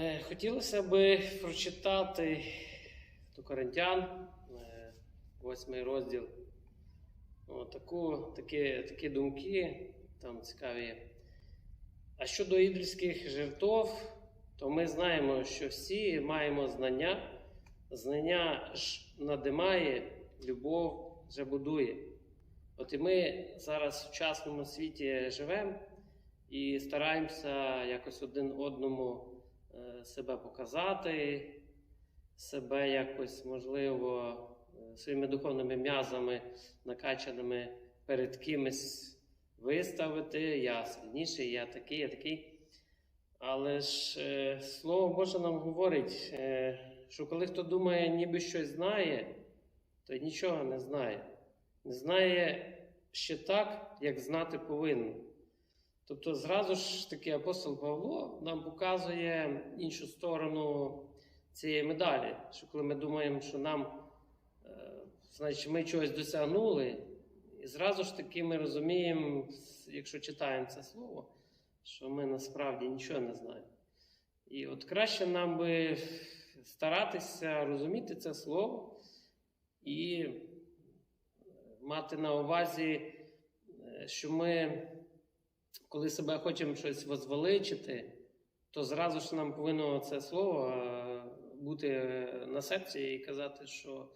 Е, Хотілося би прочитати до Коринтян, е, восьмий розділ. О, такі, такі думки там цікаві. А щодо ідольських жертв, то ми знаємо, що всі маємо знання. Знання ж надимає, любов же будує. От і ми зараз в сучасному світі живемо і стараємося якось один одному е, себе показати, себе якось, можливо, е, своїми духовними м'язами, накачаними перед кимось виставити. Я сильніший, я такий, я такий. Але ж е, Слово Боже нам говорить, е, що коли хто думає, ніби щось знає, то нічого не знає. Не знає ще так, як знати повинен. Тобто, зразу ж таки апостол Павло нам показує іншу сторону цієї медалі. Що коли ми думаємо, що нам, е, значить, ми чогось досягнули, і зразу ж таки ми розуміємо, якщо читаємо це слово, що ми насправді нічого не знаємо. І от краще нам би старатися розуміти це слово і мати на увазі, е, що ми, коли себе хочемо щось возвеличити, то зразу ж нам повинно це слово е, бути на серці і казати, що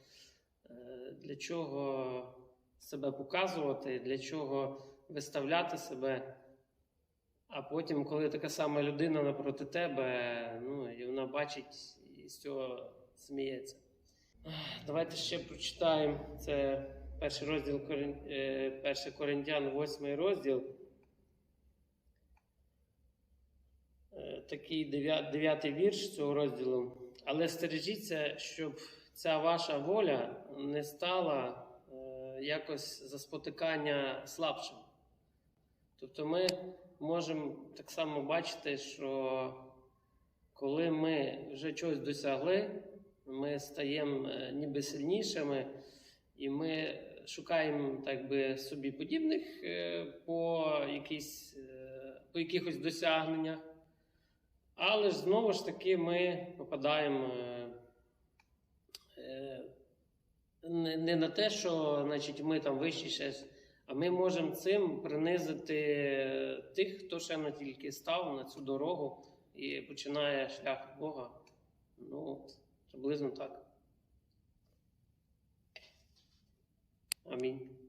е, для чого себе показувати, для чого виставляти себе. А потім, коли така сама людина напроти тебе, ну і вона бачить і з цього сміється. Давайте ще прочитаємо. Це перший розділ е, Коринтян, восьмий розділ. Такий дев'ятий вірш цього розділу. Але стережіться, щоб ця ваша воля не стала е, якось за спотикання слабшим. Тобто ми можемо так само бачити, що коли ми вже чогось досягли, ми стаємо е, ніби сильнішими, і ми шукаємо так би, собі подібних е, по, якісь, е, по якихось досягненнях. Але ж знову ж таки ми попадаємо е, е, не, на те, що значить, ми там вищі ще, а ми можемо цим принизити тих, хто ще не тільки став на цю дорогу і починає шлях Бога. Ну, приблизно так. Амінь.